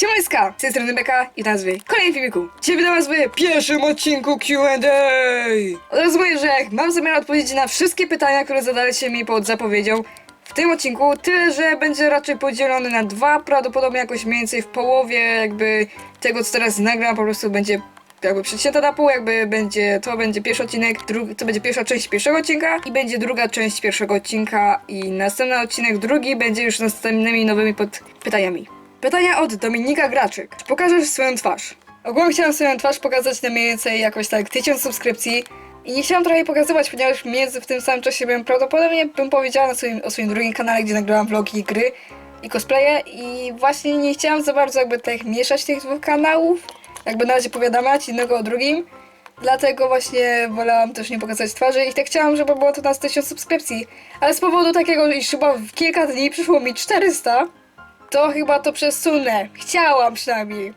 Siemojska, z tej strony Beka i nazwy kolejny filmiku. Dzisiaj witam was w pierwszym odcinku Q&A. Mówię, że mam zamiar odpowiedzieć na wszystkie pytania, które zadaliście mi pod zapowiedzią w tym odcinku, tyle, że będzie raczej podzielony na dwa, prawdopodobnie jakoś mniej więcej w połowie jakby tego, co teraz nagram, po prostu będzie jakby przecięta na pół, jakby będzie, to będzie pierwszy odcinek, to będzie pierwsza część pierwszego odcinka i będzie druga część pierwszego odcinka i następny odcinek, drugi będzie już następnymi nowymi pod pytaniami. Pytania od Dominika Graczyk. Czy pokażesz swoją twarz? Ogólnie chciałam swoją twarz pokazać na mniej więcej jakoś tak 1000 subskrypcji i nie chciałam trochę pokazywać, ponieważ między w tym samym czasie bym prawdopodobnie bym powiedziała na swoim, o swoim drugim kanale, gdzie nagrałam vlogi, gry i cosplaye i właśnie nie chciałam za bardzo jakby tak mieszać tych dwóch kanałów, jakby na razie powiadamiać jednego o drugim. Dlatego właśnie wolałam też nie pokazać twarzy i tak chciałam, żeby było to na 1000 subskrypcji. Ale z powodu takiego, iż chyba w kilka dni przyszło mi 400, to chyba to przesunę. Chciałam przynajmniej.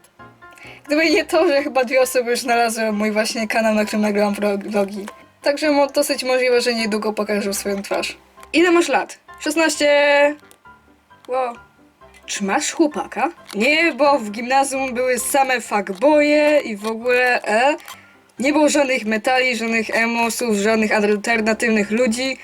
Gdyby nie to, że chyba dwie osoby już znalazły mój właśnie kanał, na którym nagrałam vlog- vlogi. Także dosyć możliwe, że niedługo pokażę swoją twarz. Ile masz lat? 16. Wow. Czy masz chłopaka? Nie, bo w gimnazjum były same fuckboye i w ogóle e. Nie było żadnych metali, żadnych emosów, żadnych alternatywnych ludzi.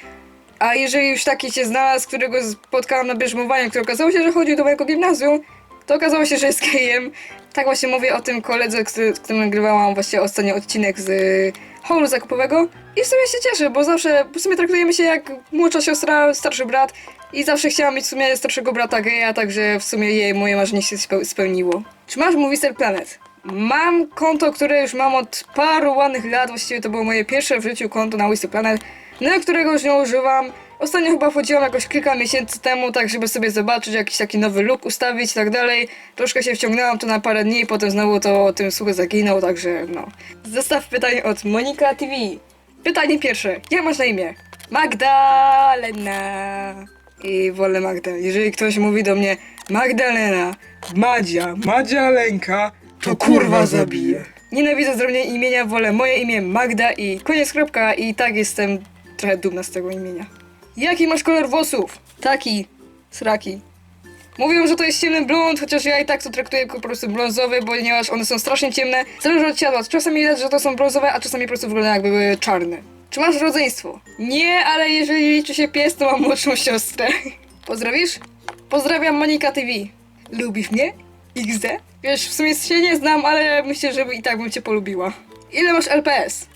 A jeżeli już taki się znalazł, którego spotkałam na bierzmowaniu, który okazało się, że chodził do mojego gimnazjum, to okazało się, że jest gejem. Tak właśnie mówię o tym koledze, z którym nagrywałam właśnie ostatni odcinek z y, holu zakupowego. I w sumie się cieszę, bo zawsze w sumie traktujemy się jak młodsza siostra, starszy brat. I zawsze chciałam mieć w sumie starszego brata geja, także w sumie jej moje marzenie się speł- spełniło. Czy masz Movister Planet? Mam konto, które już mam od paru ładnych lat, właściwie to było moje pierwsze w życiu konto na Movister Planet, na którego już nie używam. Ostatnio chyba wchodziłam jakoś kilka miesięcy temu, tak żeby sobie zobaczyć jakiś taki nowy look ustawić i tak dalej. Troszkę się wciągnęłam to na parę dni, potem znowu to o tym słuch zaginął, także no. Zestaw pytań od Monika TV. Pytanie pierwsze. Jak masz na imię? Magdalena. I wolę Magda. Jeżeli ktoś mówi do mnie Magdalena, Madzia, Madzia Lenka, to kurwa zabije. Nienawidzę zrobienia imienia, wolę moje imię Magda i koniec kropka i tak jestem trochę dumna z tego imienia. Jaki masz kolor włosów? Taki. Sraki. Mówią, że to jest ciemny blond, chociaż ja i tak to traktuję jako po prostu brązowy, ponieważ one są strasznie ciemne. Zależy od siadła. Czasami widać, że to są brązowe, a czasami po prostu wyglądają jakby były czarne. Czy masz rodzeństwo? Nie, ale jeżeli liczy się pies, to mam młodszą siostrę. Pozdrowisz? Pozdrawiam Monika TV. Lubisz mnie? XD? Wiesz, w sumie się nie znam, ale myślę, że i tak bym cię polubiła. Ile masz LPS?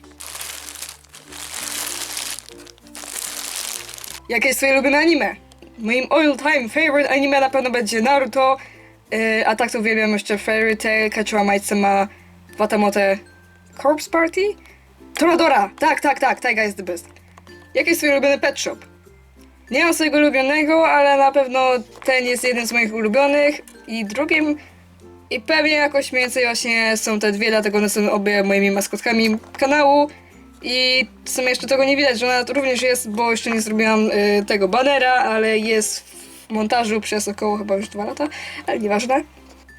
Jakie jest twoje ulubione anime? Moim all-time favorite anime na pewno będzie Naruto, yy, a tak to uwielbiam jeszcze Fairy Tail, Kachiwa Maitsama, Watamote, Corpse Party? Toradora! Tak, tak, tak, Taiga jest the best. Jaki jest twój ulubiony pet shop? Nie mam swojego ulubionego, ale na pewno ten jest jeden z moich ulubionych i drugim i pewnie jakoś mniej więcej właśnie są te dwie, dlatego one są obie moimi maskotkami kanału. I w sumie jeszcze tego nie widać, że ona również jest, bo jeszcze nie zrobiłam y, tego banera, ale jest w montażu przez około chyba już dwa lata, ale nieważne.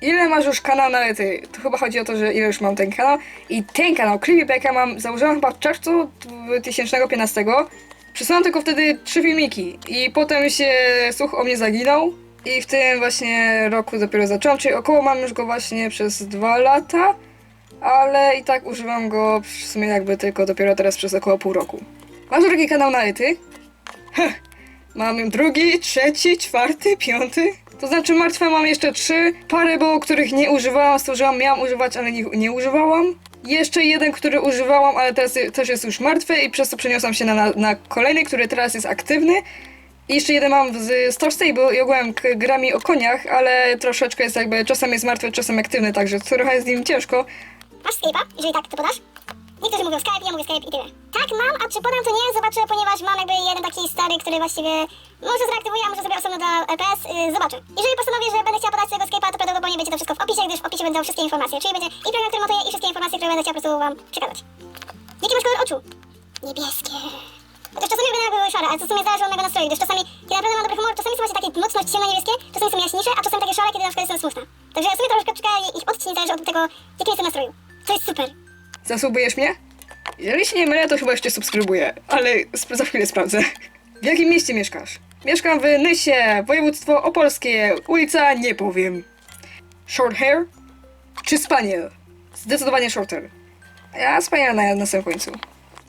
Ile masz już kanał na ty? To chyba chodzi o to, że ile już mam ten kanał. I ten kanał, Creepy Beka, mam, założyłam chyba w czerwcu 2015. Przesłałam tylko wtedy trzy filmiki i potem się słuch o mnie zaginął. I w tym właśnie roku dopiero zaczęłam, czyli około mam już go właśnie przez dwa lata ale i tak używam go w sumie jakby tylko dopiero teraz przez około pół roku. Masz drugi kanał na Ety? Mam drugi, trzeci, czwarty, piąty. To znaczy martwe mam jeszcze trzy. Parę było, których nie używałam, stworzyłam, miałam używać, ale nie, nie używałam. Jeszcze jeden, który używałam, ale teraz też jest już martwy i przez to przeniosłam się na, na, na kolejny, który teraz jest aktywny. I jeszcze jeden mam z Star Stable i ogółem k- gra mi o koniach, ale troszeczkę jest jakby, czasem jest martwy, czasem aktywny, także trochę jest z nim ciężko. Masz Skype'a? Jeżeli tak, to podasz? Niektórzy mówią Skype, ja mówię Skype i tyle. Tak mam, a czy podam to nie zobaczę, ponieważ mam jakby jeden taki stary, który właściwie może zreaktywuję, a może sobie osobno do EPS, yy, zobaczę. Jeżeli postanowię, że będę chciała podać swojego Skype'a, to prawdopodobnie będzie to wszystko w opisie, gdyż w opisie będą wszystkie informacje, czyli będzie i program, który montuję, i wszystkie informacje, które będę chciała po prostu wam przekazać. Jaki masz kolor oczu? Niebieskie. Chociaż czasami wyglądają jakby były szare, ale to w sumie zależy od mojego nastroju, gdyż czasami, kiedy naprawdę mam dobry humor, czasami są właśnie takie mocno ciemno niebieskie, czasami są jaśniejsze, a czasami takie szare, kiedy na przykład jestem smutna. Także w sumie troszeczkę ich odcień zależy od tego, jakim jestem nastroju. To jest super. Zasubujesz mnie? Jeżeli się nie mylę, to chyba jeszcze subskrybuję, ale sp- za chwilę sprawdzę. W jakim mieście mieszkasz? Mieszkam w Nysie, województwo opolskie, ulica nie powiem. Short hair? Czy spaniel? Zdecydowanie short hair. Ja spaniela na, na samym końcu.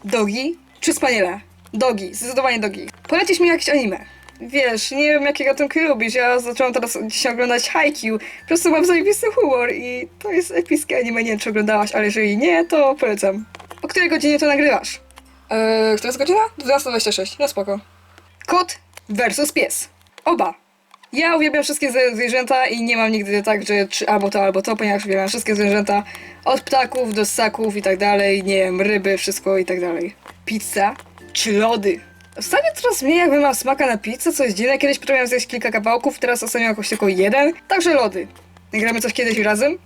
Dogi? Czy spaniela? Dogi, zdecydowanie dogi. Polecisz mi jakieś anime. Wiesz, nie wiem jakie gatunki lubisz, ja zaczęłam teraz dzisiaj oglądać Haikyuu. Po prostu mam zajebisty humor i to jest epickie anime, nie wiem czy oglądałaś, ale jeżeli nie, to polecam. O której godzinie to nagrywasz? Eee, która jest godzina? 12.26, no spoko. Kot versus pies. Oba. Ja uwielbiam wszystkie zwie- zwierzęta i nie mam nigdy tak, że czy albo to, albo to, ponieważ uwielbiam wszystkie zwierzęta. Od ptaków do ssaków i tak dalej, nie wiem, ryby, wszystko i tak dalej. Pizza czy lody? Ostatnio coraz mniej jakby mam smaka na pizzę, co jest dziwne. Kiedyś potrafiłem zjeść kilka kawałków, teraz ostatnio jakoś tylko jeden. Także lody. Nagramy coś kiedyś razem?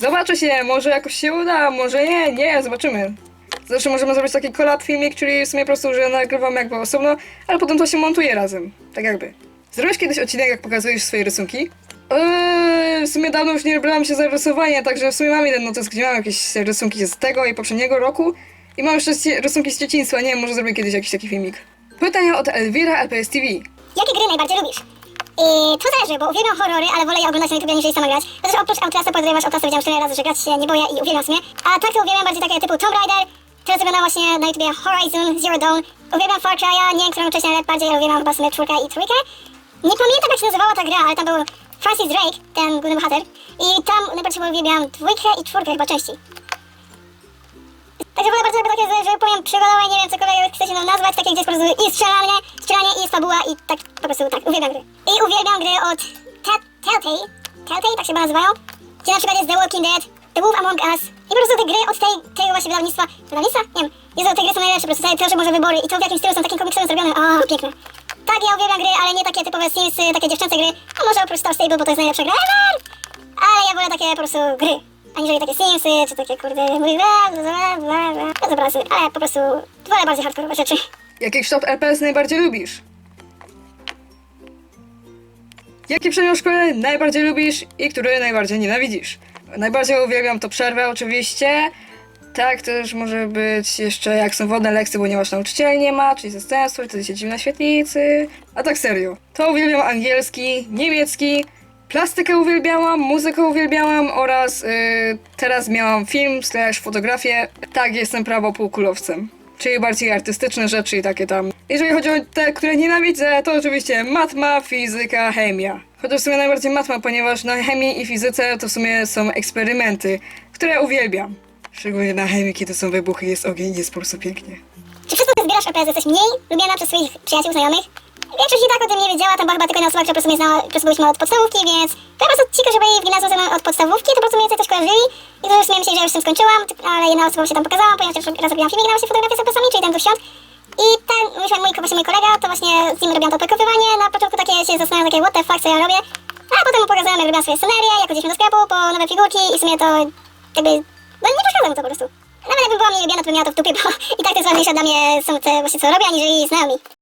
Zobaczy się, może jakoś się uda, może nie, nie, zobaczymy. Zresztą możemy zrobić taki collab filmik, czyli w sumie po prostu, że nagrywamy jakby osobno, ale potem to się montuje razem. Tak jakby. Zrobiłeś kiedyś odcinek, jak pokazujesz swoje rysunki? Eee, w sumie dawno już nie robiłam się za rysowanie, także w sumie mam jeden notes, gdzie mam jakieś rysunki z tego i poprzedniego roku. I mam jeszcze rysunki z dzieciństwa, nie wiem, może zrobię kiedyś jakiś taki filmik. Pytanie od Elvira LPS TV. Jakie gry najbardziej lubisz? Yy, to zależy, bo uwielbiam horrory, ale wolę je oglądać na YouTube, niż sama grać. Chociaż oprócz Outlasta, podejrzewasz Outlasta widziałam 4 razy, że grać się nie boję i uwielbiam. A tak to uwielbiam bardziej takie typu Tomb Raider, teraz oglądam właśnie na YouTubie Horizon Zero Dawn. Uwielbiam Far Cry'a, nie wiem, którą wcześniej nawet bardziej, ale uwielbiam chyba w sumie czwórkę i trójkę. Nie pamiętam jak się nazywała ta gra, ale tam był Francis Drake, ten główny bohater. I tam najbardziej uwielbiam dwójkę i czwórkę chyba części. Że- powiem przygodowe, nie wiem cokolwiek chcecie nam nazwać, takie gdzie jest po prostu i strzelanie, strzelanie i fabuła i tak po prostu tak, uwielbiam gry. I uwielbiam gry od Ta- Telltale, Telltale tak się chyba nazywają, gdzie na przykład jest The Walking Dead, The Wolf Among Us i po prostu te gry od tej, tego właśnie wydawnictwa, wydawnictwa? Nie wiem, Jezu, te gry są najlepsze, po prostu proszę może wybory i to w jakim stylu są takim komiksowym zrobione, o piękne. Tak, ja uwielbiam gry, ale nie takie typowe Simsy, takie dziewczęce gry, a może oprócz Star Stable, bo to jest najlepsza gra ever! Ale ja wolę takie po prostu gry. Aniżeli takie Simsy, czy takie kurde, mówię, bla, bla, bla, bla, obrazy, ale po prostu wolę bardziej hardkorowe rzeczy. Jaki kształt LPS najbardziej lubisz? Jaki przedmiot szkolny najbardziej lubisz i który najbardziej nienawidzisz? Najbardziej uwielbiam to przerwę oczywiście. Tak, też może być jeszcze jak są wodne lekcje, ponieważ nauczyciel nie ma, czyli zastępstwo, wtedy siedzimy na świetlicy. A tak serio, to uwielbiam angielski, niemiecki, plastykę uwielbiałam, muzykę uwielbiałam oraz yy, teraz miałam film slash fotografię. Tak, jestem prawo półkulowcem. Czyli bardziej artystyczne rzeczy i takie tam. Jeżeli chodzi o te, które nienawidzę, to oczywiście matma, fizyka, chemia. Chociaż w sumie najbardziej matma, ponieważ na chemii i fizyce to w sumie są eksperymenty, które uwielbiam. Szczególnie na chemii, kiedy są wybuchy, jest ogień, jest po prostu pięknie. Czy to, że zbierasz EPS jesteś mniej lubiana przez swoich przyjaciół, znajomych? Większość i tak o tym nie wiedziała, tam była chyba tylko jedna osoba, która po prostu mnie znała, po prostu byliśmy od podstawówki, więc to po prostu ci, którzy byli w gimnazjum ze od podstawówki, to po prostu więcej też kojarzyli. I to już sobie myśleli, że już z tym skończyłam, ale jedna osoba się tam pokazała, ponieważ też raz robiłam filmik na właśnie fotografię z EPS-ami, czyli ten do świąt. I ten, myślę, mój, właśnie mój kolega, to właśnie z nim robiłam to opakowywanie. Na początku takie się zastanawiam, takie what the fuck, co ja robię. A potem mu pokazałem, jak robiłam swoje scenerie, jak chodziliśmy do sklepu po nowe figurki i w sumie to jakby, no nie przeszkadza to po prostu. Nawet jakbym była mniej lubiana, to bym miała to w dupie, bo i tak to jest dla mnie są te właśnie co robię, aniżeli znajomi.